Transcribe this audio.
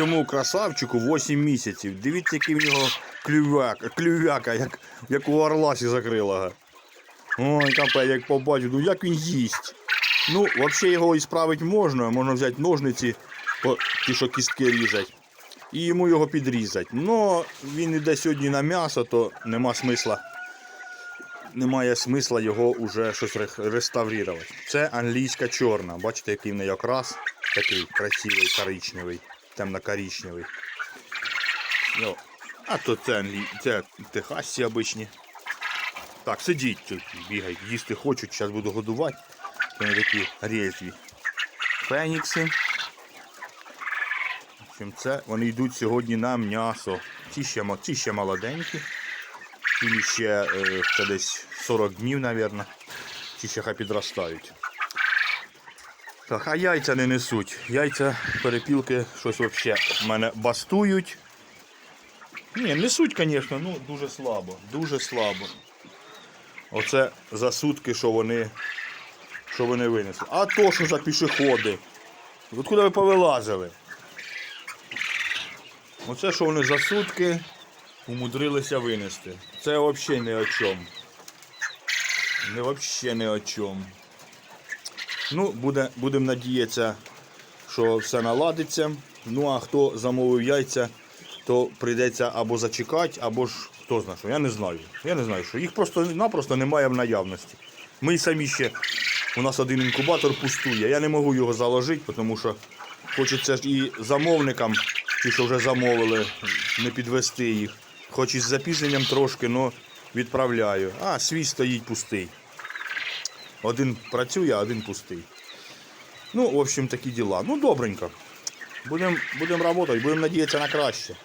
цьому красавчику 8 місяців. Дивіться, який в нього клювяка, клювяка як, як у орласі закрилого. Ой, капець, як побачив, ну як він їсть. Ну, взагалі його і справити можна. Можна взяти ножниці, ті, що кістки різать, і йому його підрізати. Но він іде сьогодні на м'ясо, то нема смисла. Немає смисла його уже щось ре- реставрувати. Це англійська чорна. Бачите, який в неї окрас такий красивий, коричневий, темно-коричневий. Ну, а то це, це техасці обичні. Так, сидіть тут, бігають, їсти хочуть, зараз буду годувати. Вони такі рєзві. Фенікси. Общем, це вони йдуть сьогодні на м'ясо. Ці ще, ці ще молоденькі. Ці ще е, це десь 40 днів, мабуть. Ці ще хай підростають. Так, а яйця не несуть. Яйця, перепілки, щось взагалі в мене бастують. Ні, несуть, звісно, ну дуже слабо. Дуже слабо. Оце за сутки, що вони, що вони винесли. А то, що за пішоходи. От куди ви повилазили? Оце, що вони за сутки умудрилися винести. Це взагалі не о чому. Не взагалі не о чому. Ну, буде, будемо надіятися, що все наладиться. Ну а хто замовив яйця, то прийдеться або зачекати, або ж хто знає що. Я не знаю. Я не знаю, що їх просто-напросто немає в наявності. Ми самі ще, у нас один інкубатор пустує. Я не можу його заложити, тому що хочеться ж і замовникам, ті, що вже замовили, не підвести їх. Хоч із запізненням трошки, але відправляю. А, свій стоїть пустий. Один працює, а один пустий. Ну, в общем, такі діла. Ну, добренько. Будемо будем працювати, будемо надіятися на краще.